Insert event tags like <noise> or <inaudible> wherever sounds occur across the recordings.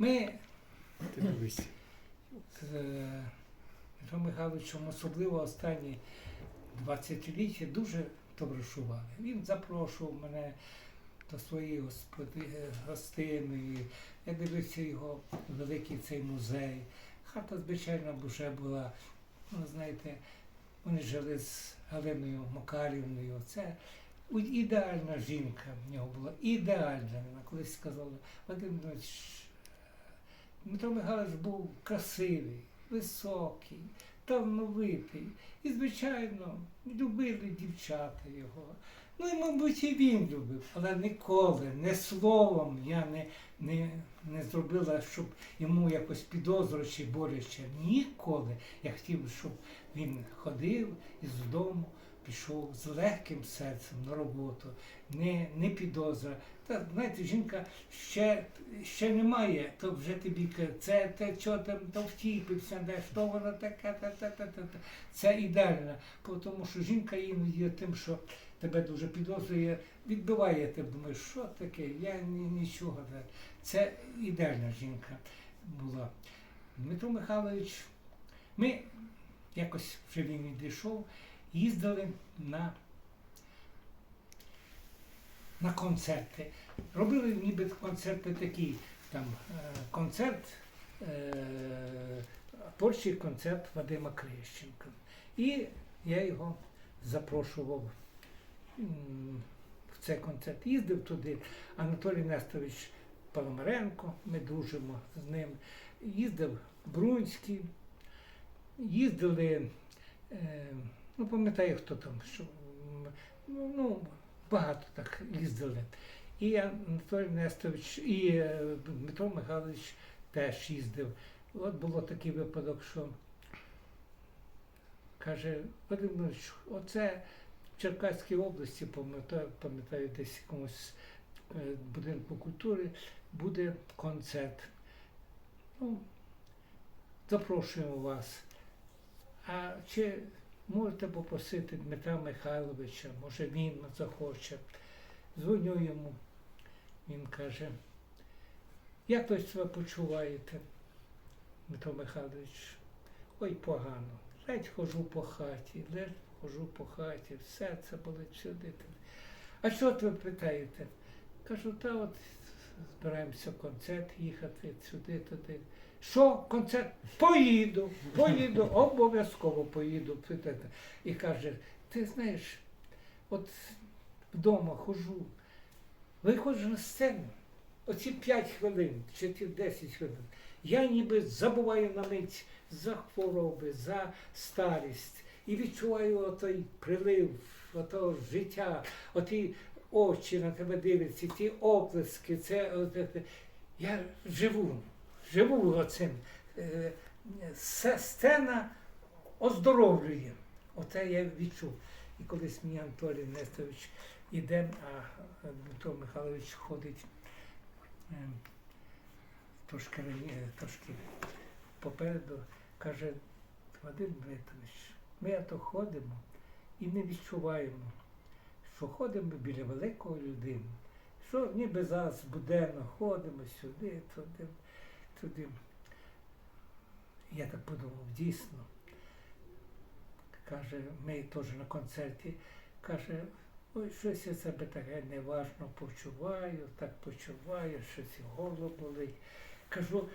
Ми з Петром Михайловичем, особливо останні 20-ліття, дуже товаришували. Він запрошував мене до своєї господи, е. Я дивився його великий цей музей. Хата, звичайно, вже була, ну, знаєте, вони жили з Галиною Макарівною. Це ідеальна жінка в нього була. Ідеальна. Вона колись сказала, Вадим Іванович, Дмитро Михайлович був красивий, високий, талановитий. І, звичайно, любили дівчата його. Ну і, мабуть, і він любив, але ніколи, не словом я не, не, не зробила, щоб йому якось підозру чи боляче. Ніколи. Я хотів, щоб він ходив із дому, пішов з легким серцем на роботу, не, не підозра. Та знаєте, жінка ще, ще немає, то вже тобі каже, це те, що там то втіпився, де що воно таке, та, та, та, та, це ідеально. Тому що жінка іноді тим, що тебе дуже підозрює, відбиває, ти думаєш, що таке, я ні, нічого. не». Це ідеальна жінка була. Дмитро Михайлович, ми якось вже він відійшов, їздили на, на концерти. Робили ніби концерти такі, там е, концерт, е, творчий концерт Вадима Крещенка. І я його запрошував в цей концерт. Їздив туди Анатолій Несторович Пономаренко, ми дружимо з ним. Їздив Брунський, їздили, е, ну пам'ятаю, хто там, що, ну, багато так їздили. І Анатолій Несторович, і е, Дмитро Михайлович теж їздив. От було такий випадок, що каже, Вадим оце в Черкаській області, пам'ятаю, пам'ятаю десь якомусь е, будинку культури, буде концерт. Ну, запрошуємо вас. А чи можете попросити Дмитра Михайловича, може він захоче. Дзвоню йому. Він каже, як ви себе почуваєте, Дмитро Михайлович? Ой, погано. Ледь хожу по хаті, ледь хожу по хаті, все це болить сюди. А що ви питаєте? Кажу, та от збираємося концерт їхати сюди, туди. Що, концерт? Поїду, поїду, <laughs> обов'язково поїду. І каже, ти знаєш, от вдома хожу, виходжу на сцену, оці 5 хвилин чи ті 10 хвилин, я ніби забуваю на мить за хвороби, за старість. І відчуваю отой прилив, ото життя, оті очі на тебе дивляться, ті оплески, це е, я живу, живу оцим. Е, Сцена оздоровлює. Оце я відчув. І колись мені Анатолій Нестович іде, а Дмитро Михайлович ходить е, трошки, трошки попереду, каже, Вадим Дмитрович, ми то ходимо і не відчуваємо, що ходимо біля великої людини, що ніби зараз буденно ходимо сюди, туди, туди. Я так подумав, дійсно. Каже, ми теж на концерті, каже, ой, щось я себе таке неважно почуваю, так почуваю, щось горло болить. Кажу,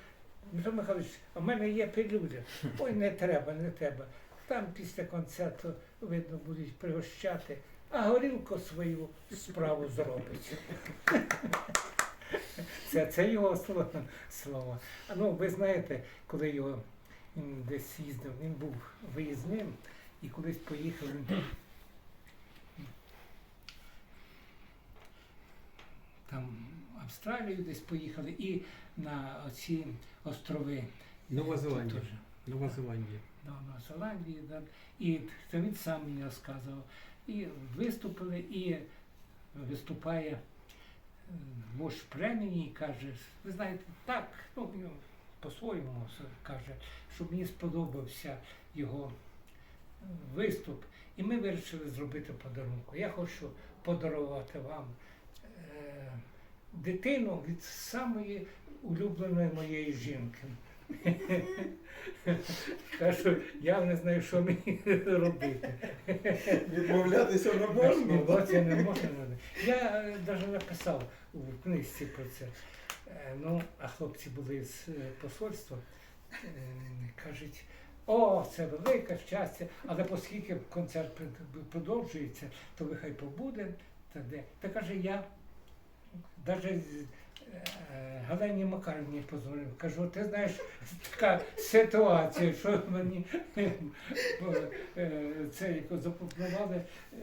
Дмитро Михайлович, а в мене є пилюля. <laughs> Ой, не треба, не треба. Там після концерту, видно, будуть пригощати, а горілку свою справу зробить. Це, це його слова. Ну, ви знаєте, коли його десь їздив, він був виїзним і колись поїхав. Там в Австралію десь поїхали і на оці острови. Нова Зеландія. Нова Зеландія. На Зеландії, да. і це він сам мені розказував. І виступили, і виступає е, вождь премії і каже, ви знаєте, так, ну, по-своєму каже, що мені сподобався його е, виступ. І ми вирішили зробити подарунок. Я хочу подарувати вам е, дитину від самої улюбленої моєї жінки. <laughs> Кажу, я не знаю, що мені <laughs> робити. Відмовлятися не можна. Відмовлятися не можна. Я навіть написав у книжці про це. Е, Ну, а хлопці були з е, посольства, е, кажуть, о, це велике щастя, але оскільки концерт продовжується, то ви хай побуде. Та, де. та каже, я навіть Галині Макарівні позвонив. Кажу, ти знаєш, така ситуація, що мені е, е, це як запропонували е,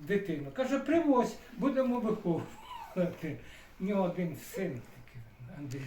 дитину. Каже, привозь, будемо виховувати. Нього один син такий, Андрій.